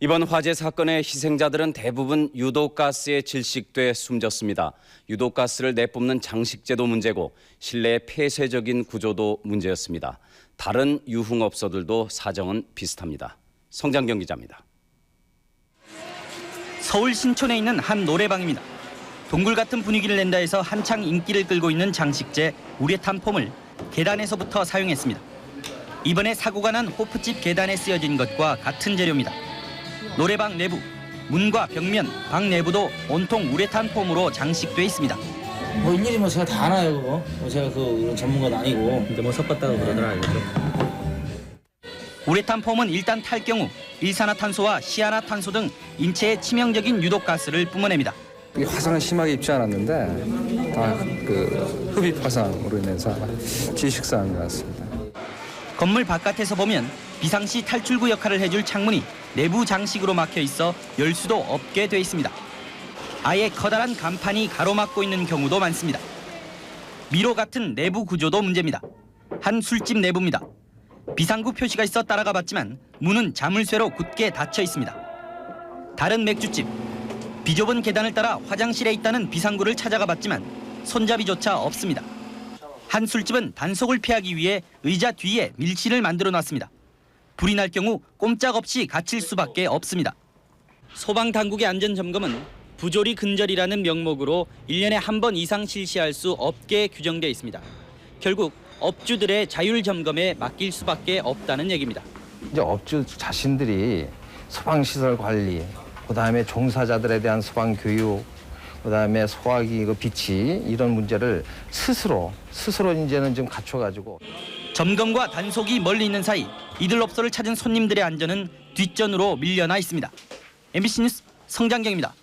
이번 화재 사건의 희생자들은 대부분 유독가스에 질식돼 숨졌습니다. 유독가스를 내뿜는 장식제도 문제고 실내 폐쇄적인 구조도 문제였습니다. 다른 유흥업소들도 사정은 비슷합니다. 성장경 기자입니다. 서울 신촌에 있는 한 노래방입니다. 동굴 같은 분위기를 낸다 해서 한창 인기를 끌고 있는 장식제 우레탄 폼을 계단에서부터 사용했습니다. 이번에 사고가 난 호프집 계단에 쓰여진 것과 같은 재료입니다. 노래방 내부, 문과 벽면, 방 내부도 온통 우레탄 폼으로 장식돼 있습니다. 뭐 일일이 뭐 제가 다 알아요 그거 뭐 제가 그 그런 전문가도 아니고 근데 뭐 섞었다고 그러더라 이거죠. 우레탄 폼은 일단 탈 경우 일산화탄소와 시아나탄소 등 인체에 치명적인 유독가스를 뿜어냅니다. 이 화상은 심하게 입지 않았는데 다 그 흡입 화상으로 인해서 질식사한 것 같습니다. 건물 바깥에서 보면 비상시 탈출구 역할을 해줄 창문이 내부 장식으로 막혀 있어 열 수도 없게 돼 있습니다. 아예 커다란 간판이 가로막고 있는 경우도 많습니다. 미로 같은 내부 구조도 문제입니다. 한 술집 내부입니다. 비상구 표시가 있어 따라가 봤지만 문은 자물쇠로 굳게 닫혀 있습니다. 다른 맥주집 비좁은 계단을 따라 화장실에 있다는 비상구를 찾아가 봤지만 손잡이조차 없습니다. 한 술집은 단속을 피하기 위해 의자 뒤에 밀실을 만들어 놨습니다. 불이 날 경우 꼼짝없이 갇힐 수밖에 없습니다. 소방 당국의 안전 점검은 부조리 근절이라는 명목으로 1년에 한 번 이상 실시할 수 없게 규정돼 있습니다. 결국 업주들의 자율 점검에 맡길 수밖에 없다는 얘기입니다. 이제 업주 자신들이 소방 시설 관리, 그다음에 종사자들에 대한 소방 교육, 그다음에 소화기 그 비치 이런 문제를 스스로 스스로 이제는 좀 갖춰 가지고 점검과 단속이 멀리 있는 사이 이들 업소를 찾은 손님들의 안전은 뒷전으로 밀려나 있습니다. MBC 뉴스 성장경입니다.